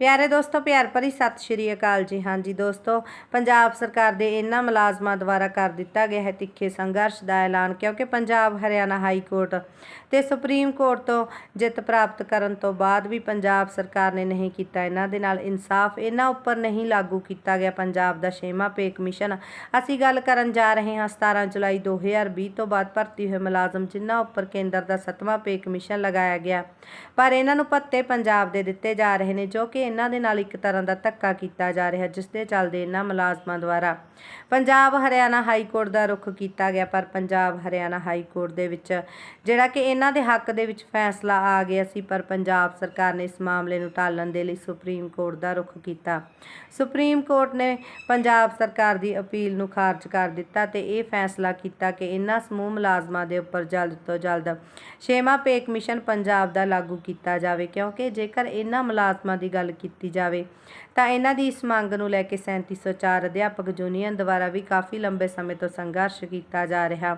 ਪਿਆਰੇ ਦੋਸਤੋ, ਪਿਆਰ ਭਰੀ ਸਤਿ ਸ਼੍ਰੀ ਅਕਾਲ ਜੀ। ਹਾਂਜੀ ਦੋਸਤੋ, ਪੰਜਾਬ ਸਰਕਾਰ ਦੇ ਇਹਨਾਂ ਮੁਲਾਜ਼ਮਾਂ ਦੁਆਰਾ ਕਰ ਦਿੱਤਾ ਗਿਆ ਹੈ ਤਿੱਖੇ ਸੰਘਰਸ਼ ਦਾ ਐਲਾਨ, ਕਿਉਂਕਿ ਪੰਜਾਬ, ਹਰਿਆਣਾ ਹਾਈ ਕੋਰਟ ਤੇ ਸੁਪਰੀਮ ਕੋਰਟ ਤੋਂ ਜਿੱਤ ਪ੍ਰਾਪਤ ਕਰਨ ਤੋਂ ਬਾਅਦ ਵੀ ਪੰਜਾਬ ਸਰਕਾਰ ਨੇ ਨਹੀਂ ਕੀਤਾ। ਇਹਨਾਂ ਦੇ ਨਾਲ ਇਨਸਾਫ ਇਹਨਾਂ ਉੱਪਰ ਨਹੀਂ ਲਾਗੂ ਕੀਤਾ ਗਿਆ। ਪੰਜਾਬ ਦਾ ਛੇਵਾਂ ਪੇ ਕਮਿਸ਼ਨ ਅਸੀਂ ਗੱਲ ਕਰਨ ਜਾ ਰਹੇ ਹਾਂ 17 ਜੁਲਾਈ 2020 ਤੋਂ ਬਾਅਦ ਭਰਤੀ ਹੋਏ ਮੁਲਾਜ਼ਮ, ਜਿਨ੍ਹਾਂ ਉੱਪਰ ਕੇਂਦਰ ਦਾ ਸੱਤਵਾਂ ਪੇ ਕਮਿਸ਼ਨ ਲਗਾਇਆ ਗਿਆ। ਪਰ ਇਹਨਾਂ ਨੂੰ ਭੱਤੇ ਪੰਜਾਬ ਦੇ ਦਿੱਤੇ ਜਾ ਰਹੇ ਨੇ, ਜੋ ਕਿ ਇਹਨਾਂ ਦੇ ਨਾਲ ਇੱਕ ਤਰ੍ਹਾਂ ਦਾ ਧੱਕਾ ਕੀਤਾ ਜਾ ਰਿਹਾ, ਜਿਸ ਦੇ ਚੱਲਦੇ ਇਹਨਾਂ ਮੁਲਾਜ਼ਮਾਂ ਦੁਆਰਾ। ਪੰਜਾਬ ਹਰਿਆਣਾ ਹਾਈ ਕੋਰਟ ਦਾ ਰੁਖ ਕੀਤਾ ਗਿਆ, ਪਰ ਪੰਜਾਬ ਹਰਿਆਣਾ ਹਾਈ ਕੋਰਟ ਦੇ ਵਿੱਚ ਜਿਹੜਾ ਕਿ ਇਹਨਾਂ ਦੇ ਹੱਕ ਦੇ ਵਿੱਚ ਫੈਸਲਾ ਆ ਗਿਆ ਸੀ, ਪਰ ਪੰਜਾਬ ਸਰਕਾਰ ਨੇ ਇਸ ਮਾਮਲੇ ਨੂੰ ਟਾਲਣ ਦੇ ਲਈ ਸੁਪਰੀਮ ਕੋਰਟ ਦਾ ਰੁਖ ਕੀਤਾ। ਸੁਪਰੀਮ ਕੋਰਟ ਨੇ ਪੰਜਾਬ ਸਰਕਾਰ ਦੀ ਅਪੀਲ ਨੂੰ ਖਾਰਜ ਕਰ ਦਿੱਤਾ ਤੇ ਇਹ ਫੈਸਲਾ ਕੀਤਾ ਕਿ ਇਹਨਾਂ ਸਮੂਹ ਮੁਲਾਜ਼ਮਾਂ ਦੇ ਉੱਪਰ ਜਲਦ ਤੋਂ ਜਲਦ ਛੇਵਾਂ ਪੇ ਕਮਿਸ਼ਨ ਪੰਜਾਬ ਦਾ ਲਾਗੂ ਕੀਤਾ ਜਾਵੇ, ਕਿਉਂਕਿ ਜੇਕਰ ਇਹਨਾਂ ਮੁਲਾਜ਼ਮਾਂ ਦੀ ਗੱਲ ਕੀਤੀ ਜਾਵੇ। ਤਾਂ ਇਹਨਾਂ ਦੀ ਇਸ ਮੰਗ ਨੂੰ ਲੈ ਕੇ 3704 ਅਧਿਆਪਕ ਯੂਨੀਅਨ ਦੁਆਰਾ ਵੀ ਕਾਫੀ ਲੰਬੇ ਸਮੇਂ ਤੋਂ ਸੰਘਰਸ਼ ਕੀਤਾ ਜਾ ਰਿਹਾ।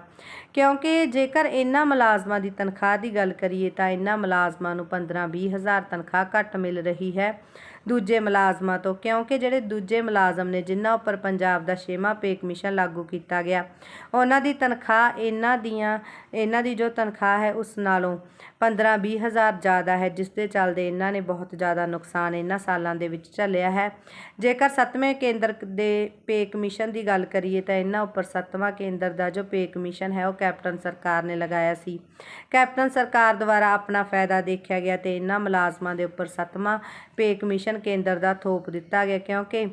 ਕਿਉਂਕਿ ਜੇਕਰ ਇਹਨਾਂ ਮੁਲਾਜ਼ਮਾਂ ਦੀ ਤਨਖਾਹ ਦੀ ਗੱਲ ਕਰੀਏ ਤਾਂ ਇਹਨਾਂ ਮੁਲਾਜ਼ਮਾਂ ਨੂੰ 15-20 ਹਜ਼ਾਰ ਤਨਖਾਹ ਘੱਟ ਮਿਲ ਰਹੀ ਹੈ। ਦੂਜੇ ਮੁਲਾਜ਼ਮਾਂ ਤੋਂ, ਕਿਉਂਕਿ ਜਿਹੜੇ ਦੂਜੇ ਮੁਲਾਜ਼ਮ ਨੇ, ਜਿਨ੍ਹਾਂ ਉੱਪਰ ਪੰਜਾਬ ਦਾ ਛੇਵਾਂ ਪੇ ਕਮਿਸ਼ਨ ਲਾਗੂ ਕੀਤਾ ਗਿਆ, ਉਹਨਾਂ ਦੀ ਤਨਖਾਹ ਇਹਨਾਂ ਦੀਆਂ, ਇਹਨਾਂ ਦੀ ਜੋ ਤਨਖਾਹ ਹੈ, ਉਸ ਨਾਲੋਂ 15-20 ਹਜ਼ਾਰ ਜ਼ਿਆਦਾ ਹੈ, ਜਿਸ ਦੇ ਚੱਲਦੇ ਇਹਨਾਂ ਨੇ ਬਹੁਤ ਜ਼ਿਆਦਾ ਨੁਕਸਾਨ ਇਹਨਾਂ ਸਾਲਾਂ ਦੇ ਵਿੱਚ ਝੱਲਿਆ ਹੈ। ਜੇਕਰ ਸੱਤਵੇਂ ਕੇਂਦਰ ਦੇ ਪੇ ਕਮਿਸ਼ਨ ਦੀ ਗੱਲ ਕਰੀਏ, ਤਾਂ ਇਹਨਾਂ ਉੱਪਰ ਸੱਤਵਾਂ ਕੇਂਦਰ ਦਾ ਜੋ ਪੇ ਕਮਿਸ਼ਨ ਹੈ, ਉਹ ਕੈਪਟਨ ਸਰਕਾਰ ਨੇ ਲਗਾਇਆ ਸੀ। ਕੈਪਟਨ ਸਰਕਾਰ ਦੁਆਰਾ ਆਪਣਾ ਫਾਇਦਾ ਦੇਖਿਆ ਗਿਆ ਤੇ ਇਹਨਾਂ ਮੁਲਾਜ਼ਮਾਂ ਦੇ ਉੱਪਰ ਸੱਤਵਾਂ ਪੇ ਕਮਿਸ਼ਨ ਕੇਂਦਰ ਦਾ ਥੋਪ ਦਿੱਤਾ ਗਿਆ ਕਿਉਂਕਿ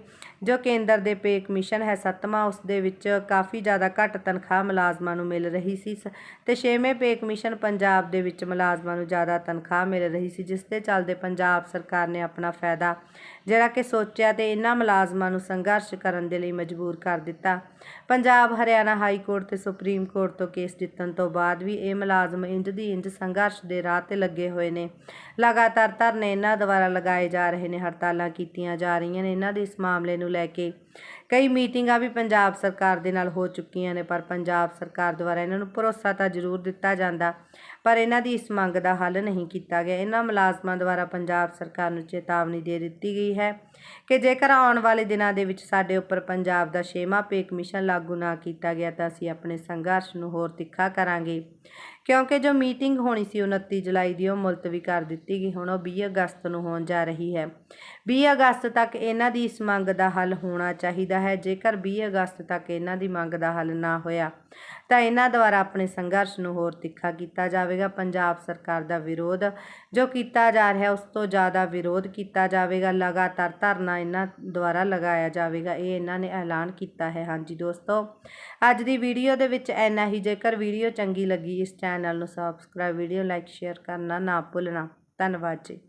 ਜੋ ਕੇਂਦਰ ਦੇ ਪੇ ਕਮਿਸ਼ਨ ਹੈ, ਸੱਤਵਾਂ, ਉਸ ਦੇ ਵਿੱਚ ਕਾਫੀ ਜ਼ਿਆਦਾ ਘੱਟ ਤਨਖਾਹ ਮੁਲਾਜ਼ਮਾਂ ਨੂੰ ਮਿਲ ਰਹੀ ਸੀ, ਤੇ ਛੇਵੇਂ ਪੇ ਕਮਿਸ਼ਨ ਪੰਜਾਬ ਦੇ ਵਿੱਚ ਮੁਲਾਜ਼ਮਾਂ ਨੂੰ ਜ਼ਿਆਦਾ ਤਨਖਾਹ ਮਿਲ ਰਹੀ ਸੀ, ਜਿਸ ਦੇ ਚੱਲਦੇ ਪੰਜਾਬ ਸਰਕਾਰ ਨੇ ਆਪਣਾ ਫਾਇਦਾ ਜਿਹੜਾ ਕਿ ਸੋਚਿਆ ਤੇ ਇਹਨਾਂ ਮੁਲਾਜ਼ਮਾਂ ਨੂੰ ਸੰਘਰਸ਼ ਕਰਨ ਦੇ ਲਈ ਮਜਬੂਰ ਕਰ ਦਿੱਤਾ। ਪੰਜਾਬ, ਹਰਿਆਣਾ ਹਾਈ ਕੋਰਟ ਤੇ ਸੁਪਰੀਮ ਕੋਰਟ ਤੋਂ ਕੇਸ ਜਿੱਤਣ ਤੋਂ ਬਾਅਦ ਵੀ ਇਹ ਮੁਲਾਜ਼ਮ ਇੰਜ ਦੀ ਇੰਜ ਸੰਘਰਸ਼ ਦੇ ਰਾਹ ਤੇ ਲੱਗੇ ਹੋਏ ਨੇ। ਲਗਾਤਾਰ ਧਰਨੇ ਇਹਨਾਂ ਦੁਆਰਾ ਲਗਾਏ ਜਾ ਰਹੇ ਨੇ, ਹੜਤਾਲਾਂ ਕੀਤੀਆਂ ਜਾ ਰਹੀਆਂ ਨੇ। ਇਹਨਾਂ ਦੇ ਇਸ ਮਾਮਲੇ ਨੂੰ ਲੈ ਕੇ ਕਈ ਮੀਟਿੰਗਾਂ ਵੀ ਪੰਜਾਬ ਸਰਕਾਰ ਦੇ ਨਾਲ ਹੋ ਚੁੱਕੀਆਂ ਨੇ, ਪਰ ਪੰਜਾਬ ਸਰਕਾਰ ਦੁਆਰਾ ਇਹਨਾਂ ਨੂੰ ਭਰੋਸਾ ਤਾਂ ਜ਼ਰੂਰ ਦਿੱਤਾ ਜਾਂਦਾ, ਪਰ ਇਹਨਾਂ ਦੀ ਇਸ ਮੰਗ ਦਾ ਹੱਲ ਨਹੀਂ ਕੀਤਾ ਗਿਆ। ਇਹਨਾਂ ਮੁਲਾਜ਼ਮਾਂ ਦੁਆਰਾ ਪੰਜਾਬ ਸਰਕਾਰ ਨੂੰ ਚੇਤਾਵਨੀ ਦੇ ਦਿੱਤੀ ਗਈ ਹੈ ਕਿ ਜੇਕਰ ਆਉਣ ਵਾਲੇ ਦਿਨਾਂ ਦੇ ਵਿੱਚ ਸਾਡੇ ਉੱਪਰ ਪੰਜਾਬ ਦਾ ਛੇਵਾਂ ਪੇ ਕਮਿਸ਼ਨ ਲਾਗੂ ਨਾ ਕੀਤਾ ਗਿਆ ਤਾਂ ਅਸੀਂ ਆਪਣੇ ਸੰਘਰਸ਼ ਨੂੰ ਹੋਰ ਤਿੱਖਾ ਕਰਾਂਗੇ। ਕਿਉਂਕਿ ਜੋ ਮੀਟਿੰਗ ਹੋਣੀ ਸੀ 29 ਜੁਲਾਈ ਦੀ, ਉਹ ਮੁਲਤਵੀ ਕਰ ਦਿੱਤੀ ਗਈ। ਹੁਣ ਉਹ 20 ਅਗਸਤ ਨੂੰ ਹੋਣ ਜਾ ਰਹੀ ਹੈ। 20 ਅਗਸਤ ਤੱਕ ਇਹਨਾਂ ਦੀ ਇਸ ਮੰਗ ਦਾ ਹੱਲ ਹੋਣਾ ਚਾਹੀਦਾ ਹੈ। ਜੇਕਰ 20 ਅਗਸਤ ਤੱਕ ਇਹਨਾਂ ਦੀ ਮੰਗ ਦਾ ਹੱਲ ਨਾ ਹੋਇਆ, ਤਾਂ ਇਹਨਾਂ ਦੁਆਰਾ ਆਪਣੇ ਸੰਘਰਸ਼ ਨੂੰ ਹੋਰ ਤਿੱਖਾ ਕੀਤਾ ਜਾਵੇਗਾ। ਪੰਜਾਬ ਸਰਕਾਰ ਦਾ ਵਿਰੋਧ ਜੋ ਕੀਤਾ ਜਾ ਰਿਹਾ, ਉਸ ਤੋਂ ਜ਼ਿਆਦਾ ਵਿਰੋਧ ਕੀਤਾ ਜਾਵੇਗਾ। ਲਗਾਤਾਰ ਧਰਨਾ ਇਹਨਾਂ ਦੁਆਰਾ ਲਗਾਇਆ ਜਾਵੇਗਾ, ਇਹ ਇਹਨਾਂ ਨੇ ਐਲਾਨ ਕੀਤਾ ਹੈ। ਹਾਂਜੀ ਦੋਸਤੋ, ਅੱਜ ਦੀ ਵੀਡੀਓ ਦੇ ਵਿੱਚ ਇੰਨਾ ਹੀ। ਜੇਕਰ ਵੀਡੀਓ ਚੰਗੀ ਲੱਗੀ ਇਸ ਚੈਨਲ ਨੂੰ ਸਬਸਕ੍ਰਾਈਬ ਵੀਡੀਓ ਲਾਈਕ ਸ਼ੇਅਰ ਕਰਨਾ ਨਾ ਭੁੱਲਣਾ। ਧੰਨਵਾਦ ਜੀ।